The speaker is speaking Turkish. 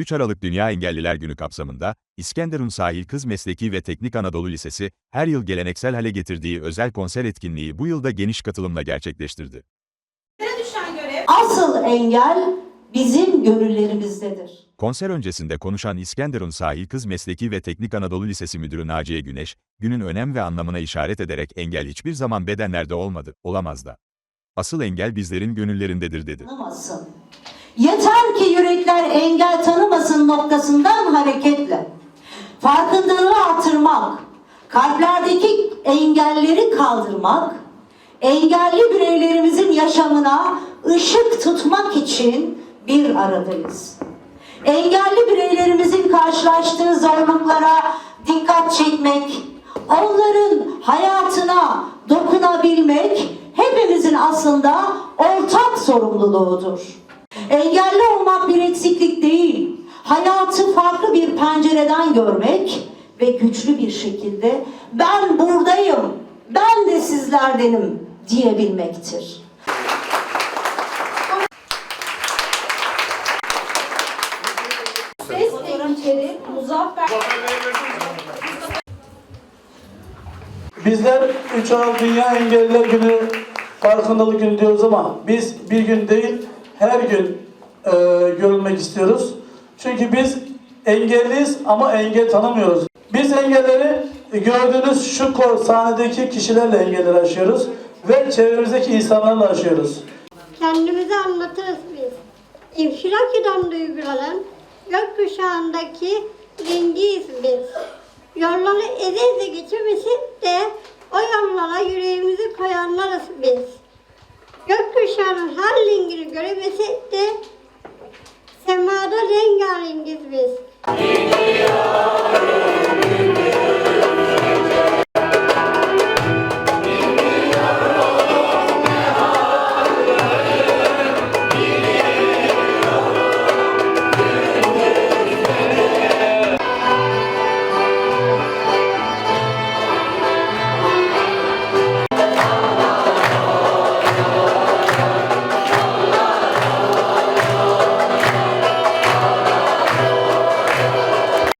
3 Aralık Dünya Engelliler Günü kapsamında, İskenderun Sahil Kız Mesleki ve Teknik Anadolu Lisesi, her yıl geleneksel hale getirdiği özel konser etkinliği bu yılda geniş katılımla gerçekleştirdi. Bizlere düşen görev Asıl engel bizim gönüllerimizdedir. Konser öncesinde konuşan İskenderun Sahil Kız Mesleki ve Teknik Anadolu Lisesi Müdürü Naciye Güneş, günün önem ve anlamına işaret ederek engel hiçbir zaman bedenlerde olmadı, olamaz da. Asıl engel bizlerin gönüllerindedir dedi. Tanımasın. Yeter ki yürekler engel tanımasın noktasından hareketle. Farkındalığı artırmak, kalplerdeki engelleri kaldırmak, engelli bireylerimizin yaşamına ışık tutmak için bir aradayız. Engelli bireylerimizin karşılaştığı zorluklara dikkat çekmek, onların hayatına dokunabilmek hepimizin aslında ortak sorumluluğudur. Engelli olmak bir eksiklik değil, hayatı farklı bir pencereden görmek ve güçlü bir şekilde ben buradayım, ben de sizlerdenim diyebilmektir. ses teknikeri Muzaffer Bizler 3 Aralık Dünya Engelliler Günü farkındalık günü diyoruz ama biz bir gün değil her gün e, görülmek istiyoruz. Çünkü biz engelliyiz ama engel tanımıyoruz. Biz engelleri gördüğünüz şu sahnedeki kişilerle engelleri aşıyoruz ve çevremizdeki insanlarla aşıyoruz. Kendimizi anlatırız biz. İnfilakidan duygulanan gökkuşağındaki renciyiz biz. Yolları eze eze geçemesek de o yollara yüreğimizi koyanlarız biz. Gökkuşağının her rengini göremesek de İngiliz biz.